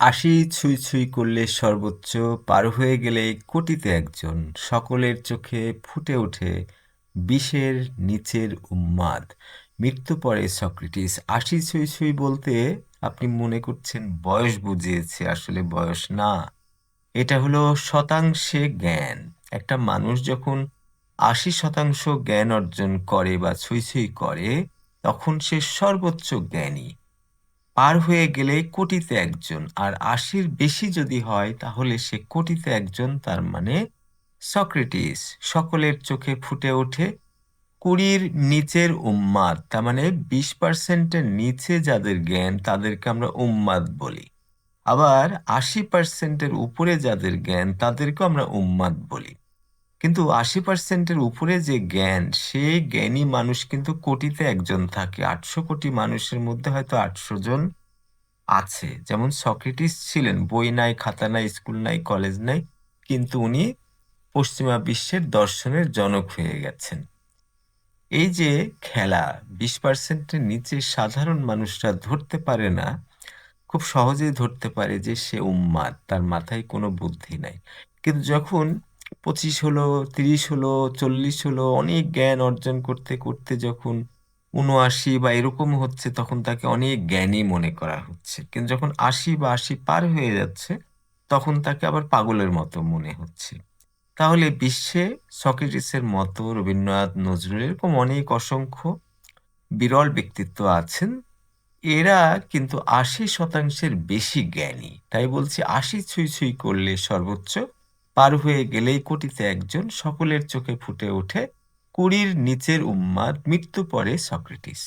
আশি ছুঁই ছুঁই করলে সর্বোচ্চ, পার হয়ে গেলে কোটিতে একজন। সকলের চোখে ফুটে ওঠে বিষের নিচের উন্মাদ মৃত্যু পরে সক্রেটিস, আশি ছুঁই ছুঁই বলতে আপনি মনে করছেন বয়স বুঝিয়েছে, আসলে বয়স না। এটা হলো শতাংশে জ্ঞান। একটা মানুষ যখন আশি শতাংশ জ্ঞান অর্জন করে বা ছুঁই ছুঁই করে, তখন সে সর্বোচ্চ জ্ঞানী। পার হয়ে গেলে কোটিতে একজন। আর আশির বেশি যদি হয়, তাহলে সে কোটিতে একজন, তার মানে সক্রেটিস। সকলের চোখে ফুটে ওঠে কুড়ির নিচের উম্মাদ। তার মানে বিশ পার্সেন্টের নিচে যাদের জ্ঞান, তাদেরকে আমরা উম্মাদ বলি। আবার আশি পার্সেন্টের উপরে যাদের জ্ঞান, তাদেরকেও আমরা উম্মাদ বলি। কিন্তু আশি পার্সেন্টের উপরে যে জ্ঞান, সেই জ্ঞানী মানুষ কিন্তু কোটিতে একজন থাকে। আটশো কোটি মানুষের মধ্যে হয়তো আটশো জন আছে। যেমন সক্রেটিস ছিলেন, বই নাই, খাতা নাই, স্কুল নাই, কলেজ নাই, কিন্তু উনি পশ্চিমা বিশ্বের দর্শনের জনক হয়ে গেছেন। এই যে খেলা, বিশ পার্সেন্টের নিচে সাধারণ মানুষরা ধরতে পারে না, খুব সহজেই ধরতে পারে যে সে উম্মাদ, তার মাথায় কোনো বুদ্ধি নাই। কিন্তু যখন পঁচিশ হলো, তিরিশ হলো, চল্লিশ হলো, অনেক জ্ঞান অর্জন করতে করতে যখন উনআশি বা এরকম হচ্ছে তখন তাকে অনেক জ্ঞানী মনে করা হচ্ছে। কিন্তু যখন আশি বা আশি পার হয়ে যাচ্ছে তখন তাকে আবার পাগলের মতো মনে হচ্ছে। তাহলে বিশ্বে সক্রেটিসের মতো রবীন্দ্রনাথ নজরুল এরকম অনেক অসংখ্য বিরল ব্যক্তিত্ব আছেন। এরা কিন্তু আশি শতাংশের বেশি জ্ঞানী। তাই বলছি আশি ছুঁই ছুঁই করলে সর্বোচ্চ পার হয়ে গেলেই কোটিতে একজন সকলের চোখে ফুটে ওঠে। কুড়ির নিচের উন্মাদ মৃত্যু পরে সক্রেটিস।